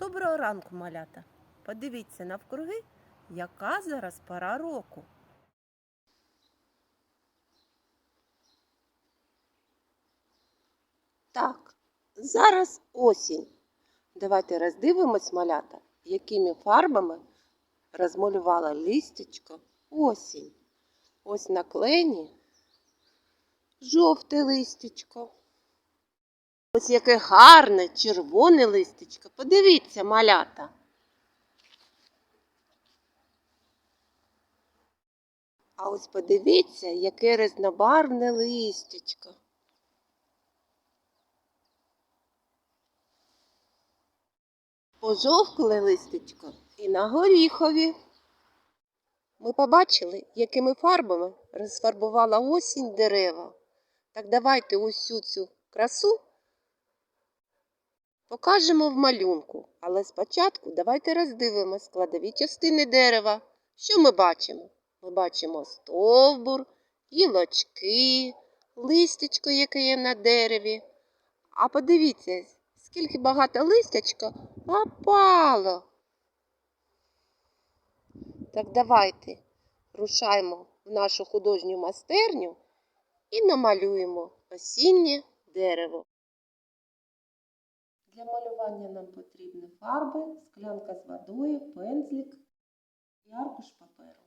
Доброго ранку, малята. Подивіться навкруги, яка зараз пора року. Так, зараз осінь. Давайте роздивимось малята, якими фарбами розмалювала листячко осінь. Ось на клені жовте листячко. Ось яке гарне червоне листячко. Подивіться, малята. А ось подивіться, яке різнобарвне листячко. Пожовкле листечко і на горіхові. Ми побачили, якими фарбами розфарбувала осінь дерева. Так давайте усю цю красу покажемо в малюнку. Але спочатку давайте роздивимо складові частини дерева. Що ми бачимо? Ми бачимо стовбур, гілочки, листячко, яке є на дереві. А подивіться, скільки багато листячка опало. Так давайте рушаємо в нашу художню майстерню і намалюємо осіннє дерево. Для малювання нам потрібні фарби, склянка з водою, пензлик і аркуш паперу.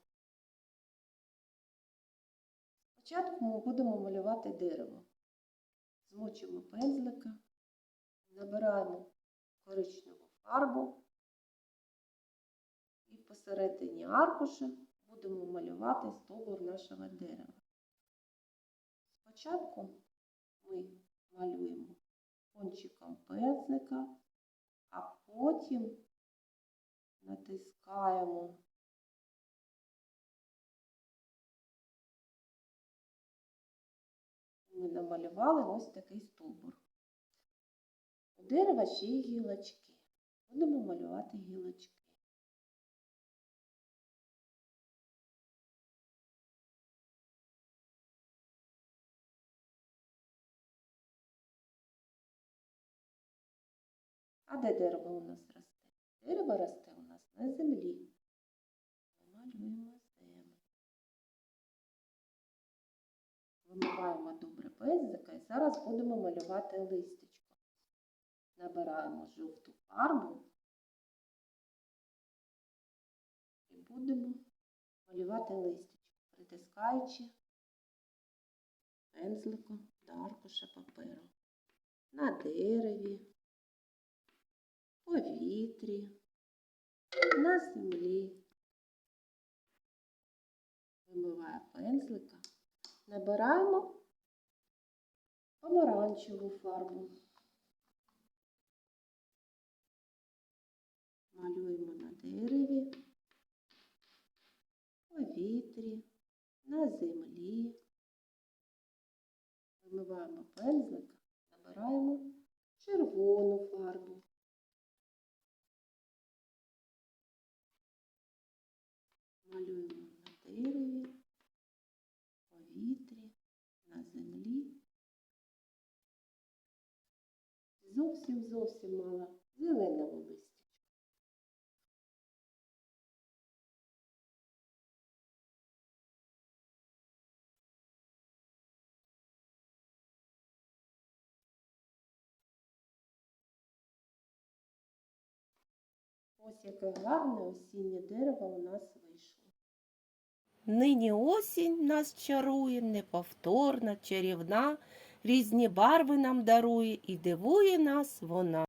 Спочатку ми будемо малювати дерево. Змочимо пензлика, набираємо коричневу фарбу і посередині аркуша будемо малювати стовбур нашого дерева. Спочатку ми кончиком пензлика, а потім натискаємо ми намалювали ось такий стовбур. У дерева ще й гілочки. Будемо малювати гілочки. А де дерево у нас росте? Дерево росте у нас на землі. Малюємо землю. Вимиваємо добре пензлика і зараз будемо малювати листячко. Набираємо жовту фарбу і будемо малювати листячко, притискаючи пензликом до аркуша паперу. На дереві, повітрі, на землі. Вимиває пензлика. Набираємо помаранчеву фарбу. Малюємо на дереві, повітрі, на землі. Вимиваємо пензлика, Малюємо на дереві, повітрі, на землі. Зовсім зовсім мало зеленого листя. Ось яке гарне осіннє дерево у нас вийшло. Нині осінь нас чарує, неповторна, чарівна, різні барви нам дарує і дивує нас вона.